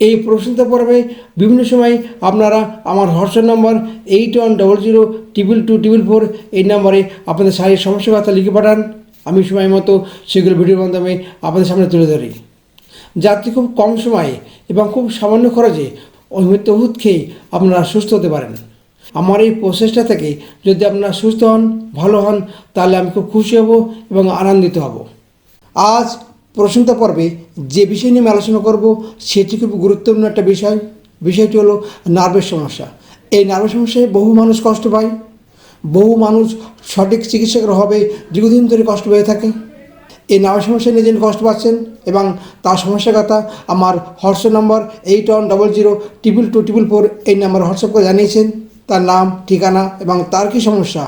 এই প্রশ্নোত্তর পর্বে বিভিন্ন সময় আপনারা আমার WhatsApp number eight one double zero triple two triple four এই নম্বরে আপনাদের শারীরিক সমস্যার কথা লিখে পাঠান। আমি সময় মতো সেগুলো ভিডিওর মাধ্যমে আপনাদের সামনে তুলে ধরি। যাতে খুব কম সময়ে এবং খুব সামান্য খরচে অহিমিত ওষুধ খেয়ে আপনারা সুস্থ হতে পারেন। আমার এই প্রসেসটা থেকে যদি আপনারা সুস্থ হন, ভালো হন, তাহলে আমি খুব খুশি হব এবং আনন্দিত হব। আজ প্রশ্নতা পর্বে যে বিষয় নিয়ে আমি আলোচনা করব, সেটি খুব গুরুত্বপূর্ণ একটা বিষয়। বিষয়টি হলো নার্ভের সমস্যা। এই নার্ভের সমস্যায় বহু মানুষ কষ্ট পায়। বহু মানুষ সঠিক চিকিৎসকের হবে, দীর্ঘদিন ধরে কষ্ট পেয়ে থাকে। এই নার্ভের সমস্যা নিয়ে যিনি কষ্ট পাচ্ছেন এবং তার সমস্যার কথা আমার WhatsApp number eight one double zero triple two triple four এই নাম্বার হোয়াটসঅ্যাপ করে জানিয়েছেন। তার নাম, ঠিকানা এবং তার কী সমস্যা,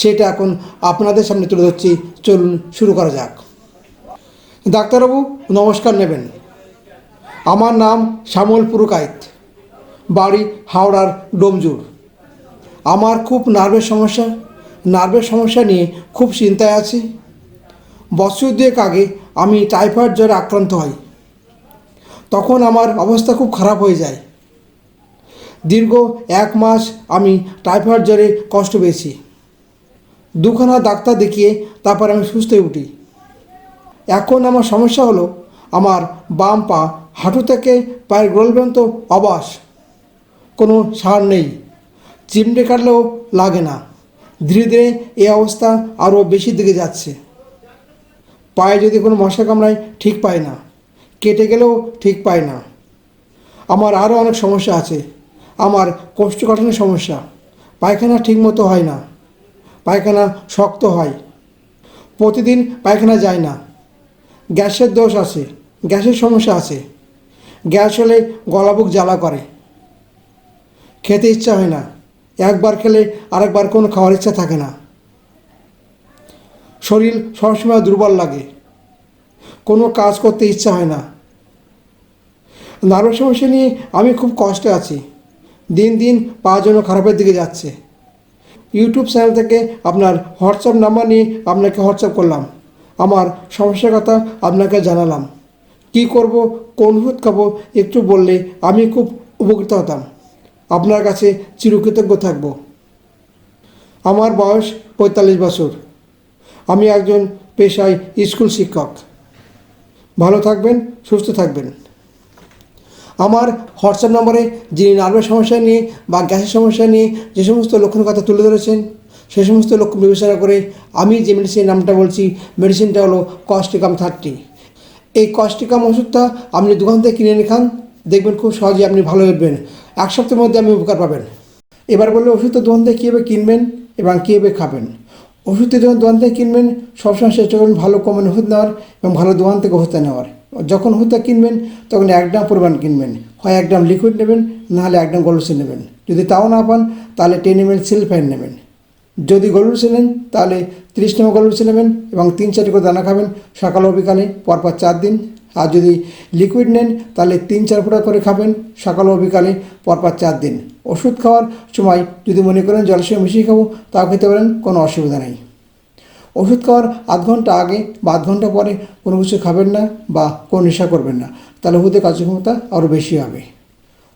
সেটা এখন আপনাদের সামনে তুলে ধরছি। চলুন, শুরু করা যাক। ডাক্তারবাবু, নমস্কার নেবেন। আমার নাম শ্যামল পুরকায়েত বাড়ি হাওড়ার ডোমজুর। আমার খুব নার্ভের সমস্যা নার্ভের সমস্যা নিয়ে খুব চিন্তায় আছি। বছর দুয়েক আগে আমি টাইফয়েড জ্বরে আক্রান্ত হই। তখন আমার অবস্থা খুব খারাপ হয়ে যায়। দীর্ঘ এক মাস আমি টাইফয়েড জ্বরে কষ্ট পেয়েছি। দুখানা ডাক্তার দেখিয়ে তারপর আমি সুস্থ হয়ে উঠি। এখন আমার সমস্যা হলো আমার বাম পা হাঁটু থেকে পায়ের গোল পর্যন্ত অবাস কোনো সার নেই। চিমটে কাটলেও লাগে না। ধীরে ধীরে এই অবস্থা আরও বেশি দিকে যাচ্ছে। পায়ে যদি কোনো মশা কামড়ায় ঠিক পায় না। কেটে গেলেও ঠিক পায় না। আমার আরও অনেক সমস্যা আছে। আমার কোষ্ঠকাঠিন্য সমস্যা। পায়খানা ঠিকমতো হয় না। পায়খানা শক্ত হয়। প্রতিদিন পায়খানা যায় না। গ্যাসের দোষ আছে, গ্যাসের সমস্যা আছে। গ্যাস হলে গলাবুক জ্বালা করে। খেতে ইচ্ছা হয় না। একবার খেলে আরেকবার কোনো খাওয়ার ইচ্ছা থাকে না। শরীর সবসময় দুর্বল লাগে। কোনো কাজ করতে ইচ্ছা হয় না। নার্ভের সমস্যা নিয়ে আমি খুব কষ্টে আছি। দিন দিন পা যেন খারাপের দিকে যাচ্ছে। ইউটিউব চ্যানেল থেকে আপনার হোয়াটসঅ্যাপ নাম্বার নিয়ে আপনাকে হোয়াটসঅ্যাপ করলাম। আমার সমস্যার কথা আপনাকে জানালাম। কি করব, কোন ওষুধ খাব, একটু বললে আমি খুব উপকৃত হতাম। আপনার কাছে চিরকৃতজ্ঞ থাকব। আমার বয়স পঁয়তাল্লিশ বছর। আমি একজন পেশায় স্কুল শিক্ষক। ভালো থাকবেন, সুস্থ থাকবেন। আমার হোয়াটসঅ্যাপ নম্বরে যিনি নার্ভের সমস্যা নিয়ে বা গ্যাসের সমস্যা নিয়ে যে সমস্ত লক্ষণের কথা তুলে ধরেছেন সেই সমস্ত লক্ষ্য বিবেচনা করে আমি যে মেডিসিনের নামটা বলছি মেডিসিনটা হলো কস্টিকাম থার্টি এই কস্টিকাম ওষুধটা আপনি দোকান থেকে কিনে এনে খান, দেখবেন খুব সহজে আপনি ভালো উঠবেন এক সপ্তাহের মধ্যে আপনি উপকার পাবেন। এবার বললে ওষুধটা দোকান থেকে কীভাবে কিনবেন এবং কীভাবে খাবেন? ওষুধটা যখন দোকান থেকে কিনবেন, সবসময় চেষ্টা করবেন ভালো কমেন ওষুধ নেওয়ার এবং ভালো দোকান থেকে ওষুধটা নেওয়ার। যখন ওষুধটা কিনবেন, তখন এক গ্রাম পরিমাণ কিনবেন। হয় এক গ্রাম লিকুইড নেবেন নাহলে এক গ্রাম গলুসিন নেবেন। যদি তাও না পান, তাহলে টেন এম এল সিলফাইন নেবেন। যদি গলুসি নেন, তাহলে তিরিশ নম্বর গলুসি নেবেন এবং তিন চারটি করে দানা খাবেন। সকাল ও বিকালে পরপর চার দিন। আর যদি লিকুইড নেন, তাহলে তিন চার ফোঁটা করে খাবেন। সকাল ও বিকালে পরপর চার দিন। ওষুধ খাওয়ার সময় যদি মনে করেন সঙ্গে মিশিয়ে খাব, তাও খেতে পারেন, কোনো অসুবিধা নেই। ওষুধ খাওয়ার আধ ঘণ্টা আগে বা আধ ঘণ্টা পরে কোনো কিছু খাবেন না বা কোনো নেশা করবেন না। তাহলে ওষুধের কার্যক্ষমতা আরও বেশি হবে।